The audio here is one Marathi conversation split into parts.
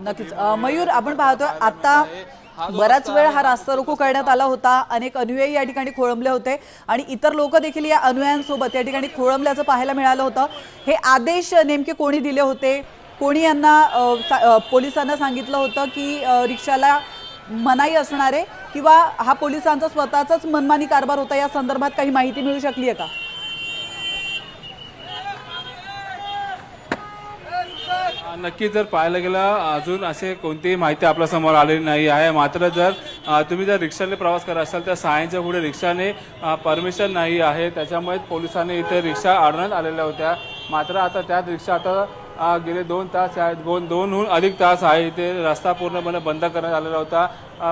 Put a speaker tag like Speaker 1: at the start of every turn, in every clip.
Speaker 1: नक्कीच. मयूर आपण पाहतोय आता बराच वेळ हा रास्ता रोको करण्यात आला होता. अनेक अनुयायी या ठिकाणी खोळंबले होते आणि इतर लोक देखील या अनुयायांसोबत या ठिकाणी खोळंबल्याचं पाहायला मिळालं होतं. हे आदेश नेमके कोणी दिले होते? कोणी यांना पोलिसांना सांगितलं होतं की रिक्षाला मनाई असणारे किंवा हा पोलिसांचा स्वतःचाच मनमानी कारभार होता या संदर्भात काही माहिती मिळू शकली आहे का?
Speaker 2: नक्की जर पाहायला गेलं अजून असे कोणतीही माहिती आपल्यासमोर आलेली नाही आहे. मात्र जर तुम्ही जर रिक्षाने प्रवास करत असाल तर सायनच्या पुढे रिक्षाने परमिशन नाही आहे. त्याच्यामुळे पोलिसांनी इथे रिक्षा अडवण्यात आलेल्या होत्या. मात्र आता त्याच रिक्षा आता गेले दोन तास आहेत दोन दोनहून अधिक तास आहे इथे. रस्ता पूर्णपणे बंद करण्यात आलेला होता.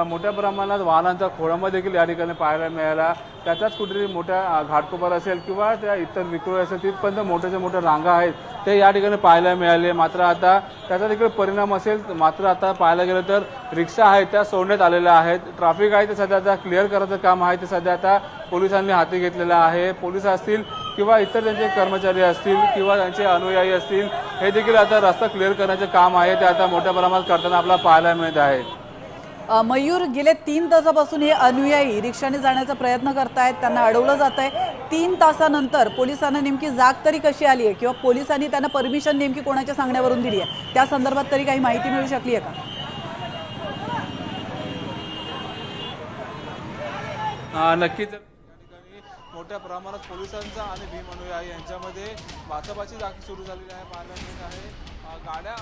Speaker 2: मोठ्या प्रमाणात वाहनांचा खोळंबा देखील या ठिकाणी पाहायला मिळाला. त्याच्याच कुठेतरी मोठ्या घाटकोपर असेल किंवा त्या इतर विक्रोळ असेल तिथपर्यंत मोठ्याच्या मोठ्या रांगा आहेत ते या ठिकाणी पाहायला मिळाले. मात्र आता त्याचा देखील परिणाम असेल. मात्र आता पाहायला गेलं तर रिक्षा आहेत त्या सोडण्यात आलेल्या आहेत. ट्रॅफिक आहे ते सध्या आता क्लिअर करायचं काम आहे ते सध्या आता पोलिसांनी हाती घेतलेलं आहे. पोलीस असतील किंवा इतर त्यांचे कर्मचारी असतील किंवा त्यांचे अनुयायी असतील हे देखील आता रस्ता क्लिअर करण्याचे काम आहे. ते आता मोठ्या प्रमाणात करताना आपल्याला पाहायला मिळत आहे.
Speaker 1: मयूर गेले तीन तासापासून हे अनुयायी रिक्षाने जाण्याचा प्रयत्न करतायत त्यांना अडवलं जात आहे तीन तासानंतर पोलिसांना नेमकी जाग तरी कशी आली आहे किंवा पोलिसांनी त्यांना परमिशन नेमकी कोणाच्या सांगण्यावरून दिली आहे त्या संदर्भात तरी काही माहिती मिळू शकली आहे का
Speaker 2: नक्कीच. मोठ्या प्रमाणात पोलिसांचा आणि भीम अनुयायी यांच्यामध्ये बाचाबाची जागी सुरू झालेली आहे. पाहायला आहे. गाड्या